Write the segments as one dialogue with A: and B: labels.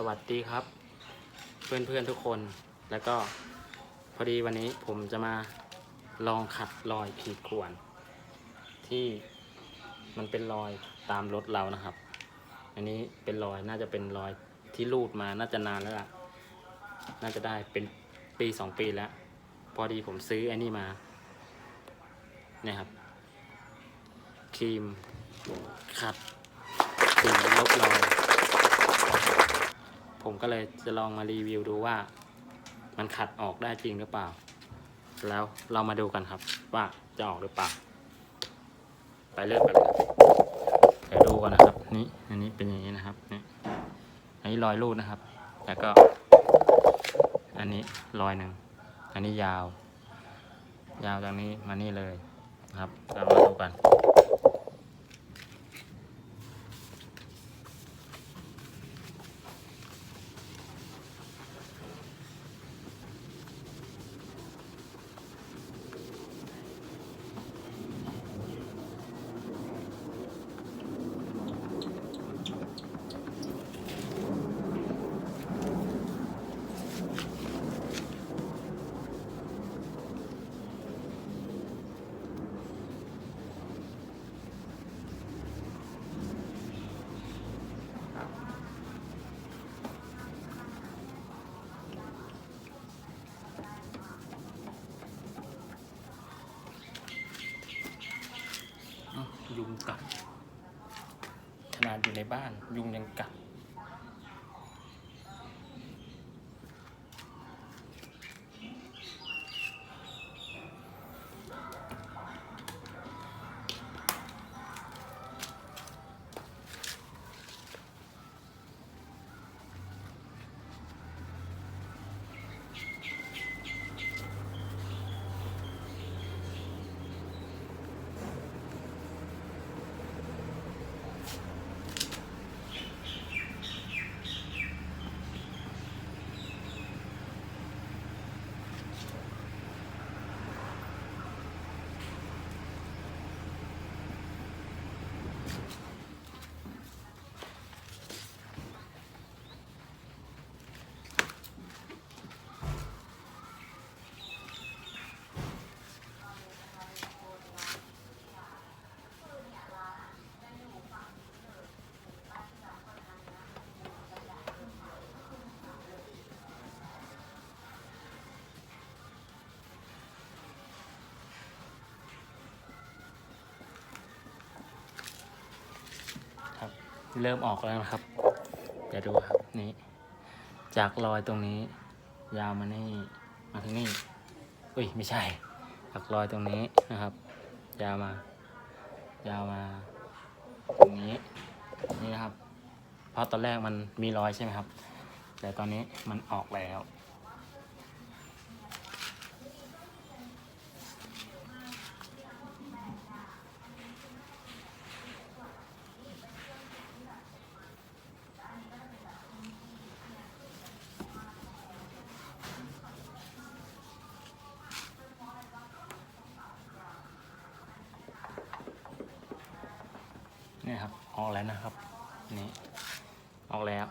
A: สวัสดีครับ เพื่อนๆทุกคนแล้วก็พอดีวันนี้ผมจะมาลองขัดรอยขีดข่วน ที่มันเป็นรอยตามรถเรานะครับ อันนี้เป็นรอยน่าจะเป็นรอยที่รูดมาน่าจะนานแล้วล่ะ น่าจะได้เป็นปีสองปีแล้ว พอดีผมซื้อไอ้นี่มาเนี่ยครับครีมขัดสีลบรอย ผมก็เลยจะลองมารีวิวดูว่า มันขัดออกได้จริงหรือเปล่า แล้วเรามาดูกันครับ ว่าจะออกหรือเปล่า ไปเริ่มกันเลยเดี๋ยวดูก่อนนะครับ นี่อันนี้เป็นอย่างนี้นะครับนี่อันนี้รอยรูดนะครับ แล้วก็ อันนี้รอยหนึ่งอันนี้ยาว ยาวจากนี้มานี่เลยครับเรามาดูกัน อ้าว ยุงกัดขนาดอยู่ในบ้านยุงยังกัด เริ่มออกแล้วนะครับ เดี๋ยวดูครับนี่ จากรอยตรงนี้ ยาวมานี่มาที่นี่อุ้ยไม่ใช่ จากรอยตรงนี้นะครับ ยาวมา ยาวมา ตรงนี้นี่นะครับ เพราะตอนแรกมันมีรอยใช่ไหมครับ แต่ตอนนี้มันออกแล้ว นี่ครับ ออกแล้วนะครับ นี่ออกแล้ว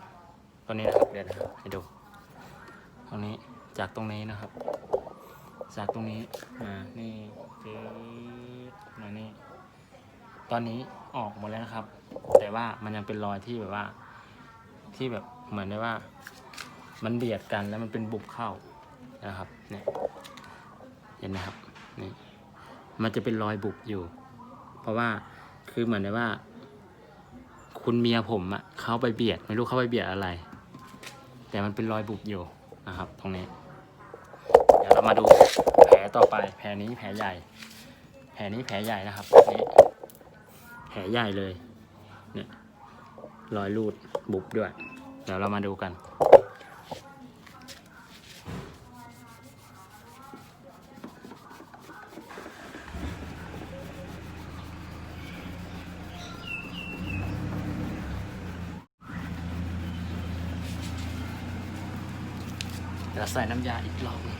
A: ตัวนี้นะครับเดี๋ยวนะครับให้ดูตรงนี้จากตรงนี้นะครับ จากตรงนี้มานี่จืดมานี่ตอนนี้ออกหมดแล้วนะครับ แต่ว่ามันยังเป็นรอยที่แบบว่า ที่แบบเหมือนได้ว่า มันเบียดกันแล้วมันเป็นบุบเข้านะครับเนี่ยเห็นไหมครับนี่มันจะเป็นรอยบุบอยู่ เพราะว่าคือเหมือนได้ว่า คุณเมียผมอะเขาไปเบียด ไม่รู้เขาไปเบียดอะไร แต่มันเป็นรอยบุบอยู่นะครับ ตรงนี้ เดี๋ยวเรามาดูแผลต่อไป แผลนี้แผลใหญ่ แผลนี้แผลใหญ่นะครับนี่แผลใหญ่เลย เนี่ยรอยรูดบุบด้วย เดี๋ยวเรามาดูกัน ดี๋วใส่น้ำยาอีกรอบนึง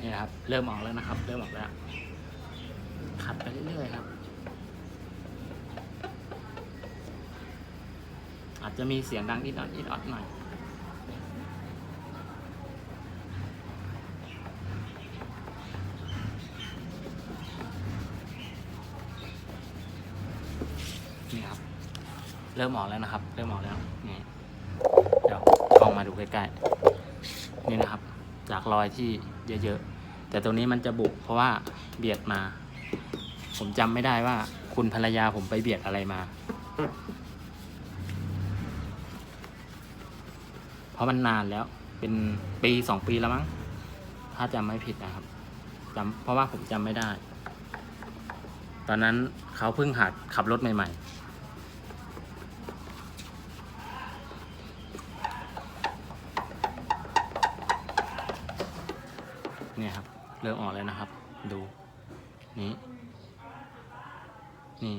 A: นี่ครับ เริ่มออกแล้วนะครับ เริ่มออกแล้ว ขัดไปเรื่อยๆครับ จะมีเสียงดังอิดออดอิดออดหน่อยนี่ครับ เริ่มออกแล้วนะครับ เริ่มออกแล้วนี่เดี๋ยวลองมาดูใกล้ๆนี่นะครับ จากรอยที่เยอะๆ แต่ตรงนี้มันจะบุกเพราะว่าเบียดมา ผมจำไม่ได้ว่าคุณภรรยาผมไปเบียดอะไรมา เพราะมันนานแล้ว เป็นปีสองปีแล้วมั้ง ถ้าจำไม่ผิดนะครับจำเพราะว่าผมจำไม่ได้ ตอนนั้นเขาเพิ่งหัดขับรถใหม่ ๆเนี่ยครับ เริ่มออกแล้วนะครับ ดู นี้นี่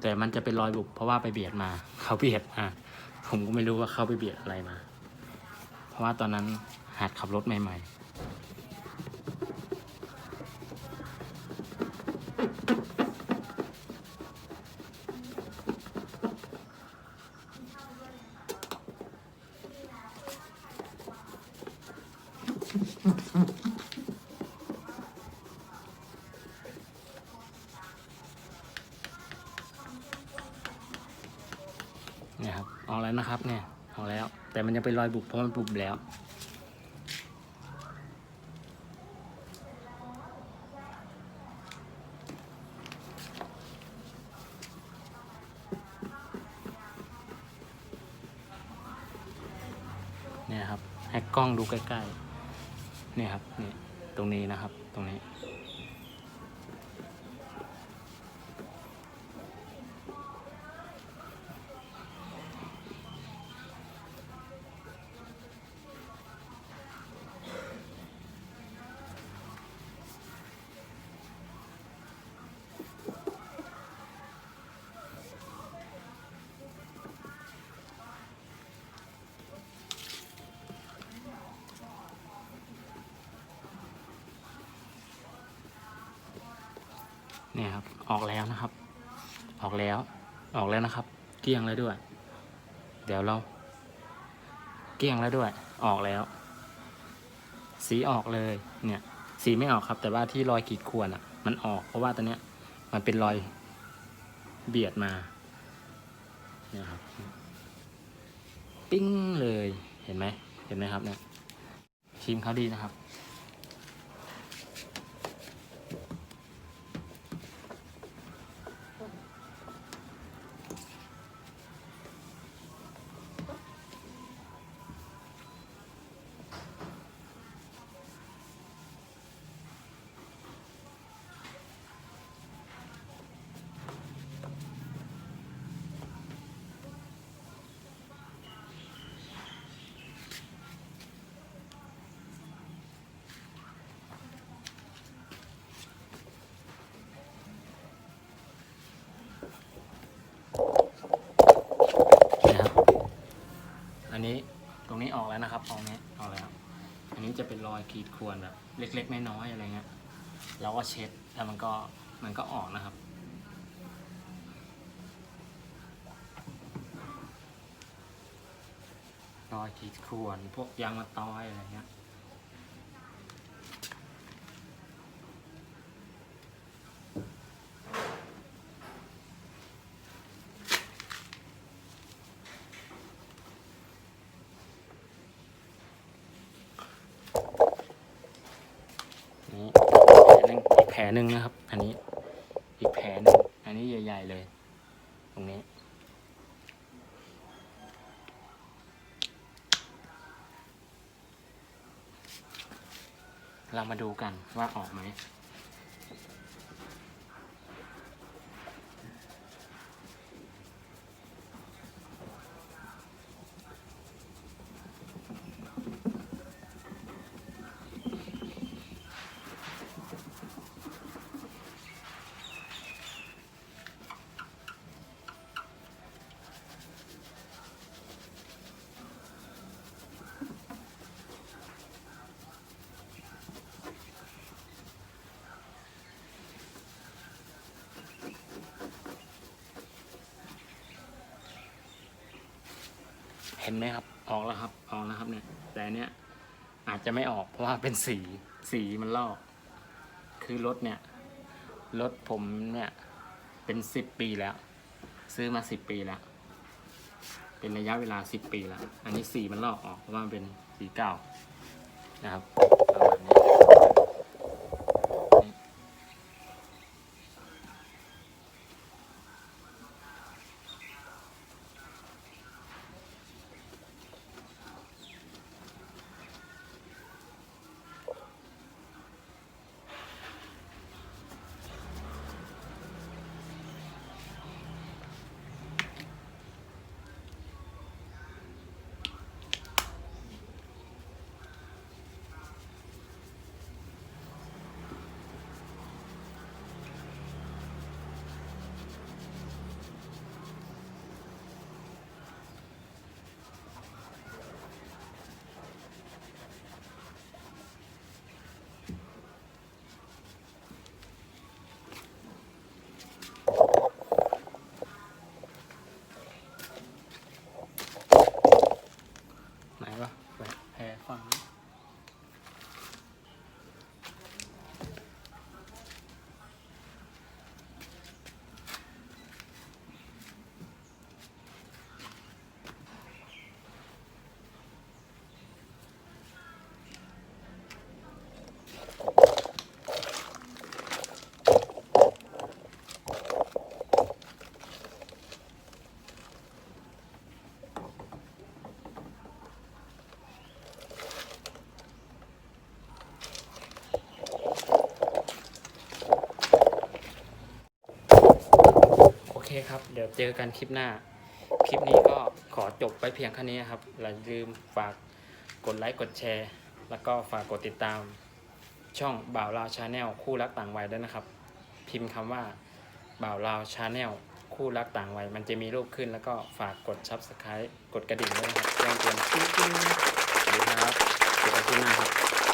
A: แต่มันจะเป็นรอยบุบเพราะว่าไปเบียดมา เขาเบียดมา ผมก็ไม่รู้ว่าเขาไปเบียดอะไรมา เพราะว่าตอนนั้นหัดขับรถใหม่ๆเนี่ยครับ ออกแล้วนะครับเนี่ยออกแล้ว แต่มันยังเป็นรอยบุบเพราะมันบุบแล้ว เนี่ยครับให้กล้องดูใกล้ๆเนี่ยครับนี่ตรงนี้นะครับ ตรงนี้ เนี่ยครับ ออกแล้วนะครับ ออกแล้ว ออกแล้วนะครับ เกลี้ยงแล้วด้วย เดี๋ยวเรา เกลี้ยงแล้วด้วย ออกแล้ว สีออกเลย เนี่ย สีไม่ออกครับ แต่ว่าที่รอยขีดข่วนอะ มันออก เพราะว่าตอนเนี้ย มันเป็นรอยเบียดมา เนี่ยครับ ปิ้งเลย เห็นไหม เห็นไหมครับเนี่ยทีมเขาดีนะครับ รงนี้ออกแล้วนะครับออกนี้ออกแล้ว อันนี้จะเป็นรอยขีดข่วนแบบ เล็กๆน้อยๆอะไรเงี้ยเราก็เช็ดแล้วมันก็มันก็ออกนะครับรอยขีดข่วนพวกยางมะตอยอะไรเงี้ย นี่อีกแผลหนึ่งอีกแผลหนึ่งนะครับ อันนี้ อีกแผลหนึ่งอันนี้ใหญ่ ๆ เลย ตรงนี้ เรามาดูกันว่าออกไหม เห็นไหมครับ ออกแล้วครับ ออกแล้วครับเนี่ย แต่เนี้ยอาจจะไม่ออกเพราะว่าเป็นสี สีมันลอก คือรถเนี่ย รถผมเนี่ย เป็นสิบปีแล้ว ซื้อมาสิบปีแล้ว เป็นระยะเวลาสิบปีแล้ว อันนี้สีมันลอกออกเพราะว่ามันเป็นสีเก่านะครับประมาณนี้นี่ ไหนวะแหวะแพรฟังนี้ โอเคครับ เดี๋ยวเจอกันคลิปหน้า คลิปนี้ก็ขอจบไปเพียงแค่นี้ครับอย่าลืมฝากกดไลค์กดแชร์ แล้วก็ฝากกดติดตาม ช่องบ่าวลาวชาแนลคู่รักต่างวัยด้วยนะครับ พิมพ์คำว่าบ่าวลาวชาแนลคู่รักต่างวัย มันจะมีรูปขึ้นแล้วก็ฝากกด subscribe กดกระดิ่งด้วยนะครับแจ้งเตือนปิ๊งๆสวัสดีครับเจอกันคลิปหน้าครับ